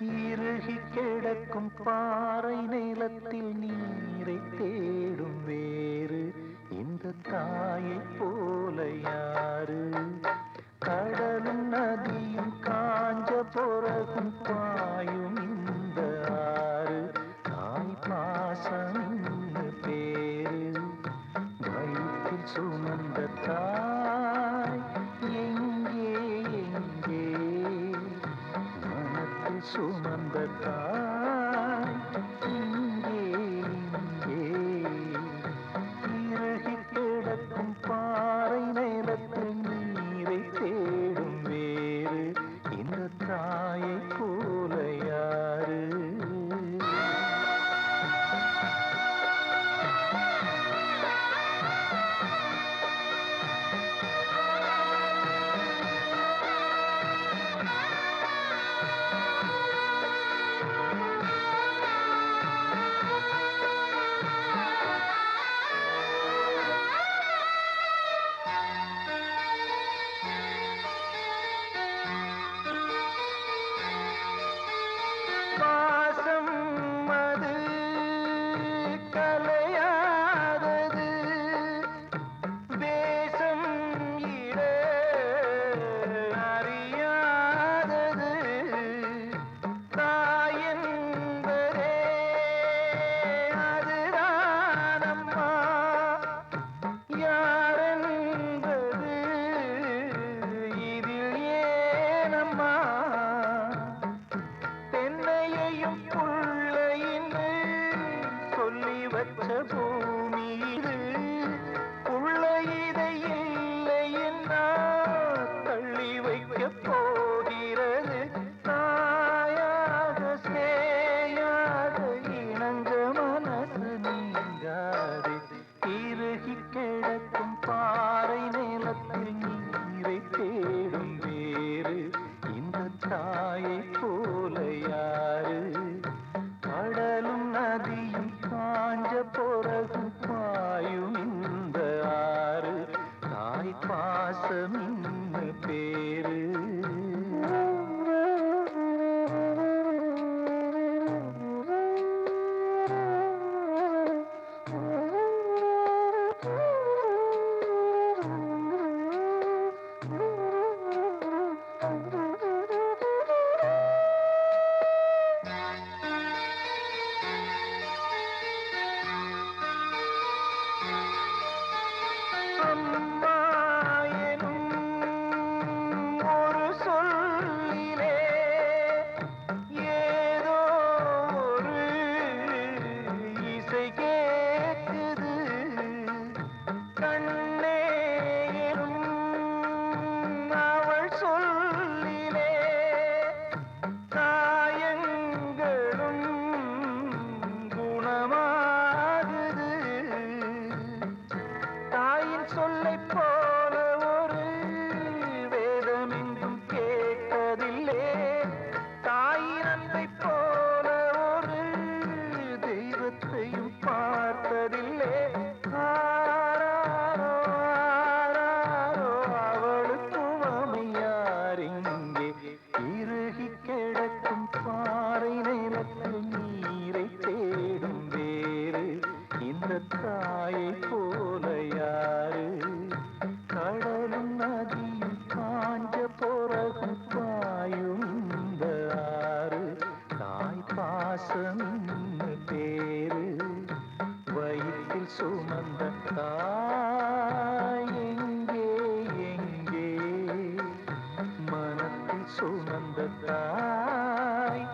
இறுகி கிடக்கும் பாறை நிலத்தில் நீரை தேடும் வேறு இந்த தாயை போல யாரு? கடலும் நதியும் காஞ்ச பிறகும் பாயும் இந்த ஆறு. தாய் பாசம் பேரு. வயிற்றில் சுமந்த தாய் சுமந்த தாய். நதியும் காஞ்ச பொறகு lembrei pouco. சுமந்த தாயெங்கே எங்கே? மனத்தில் சுமந்த தாய்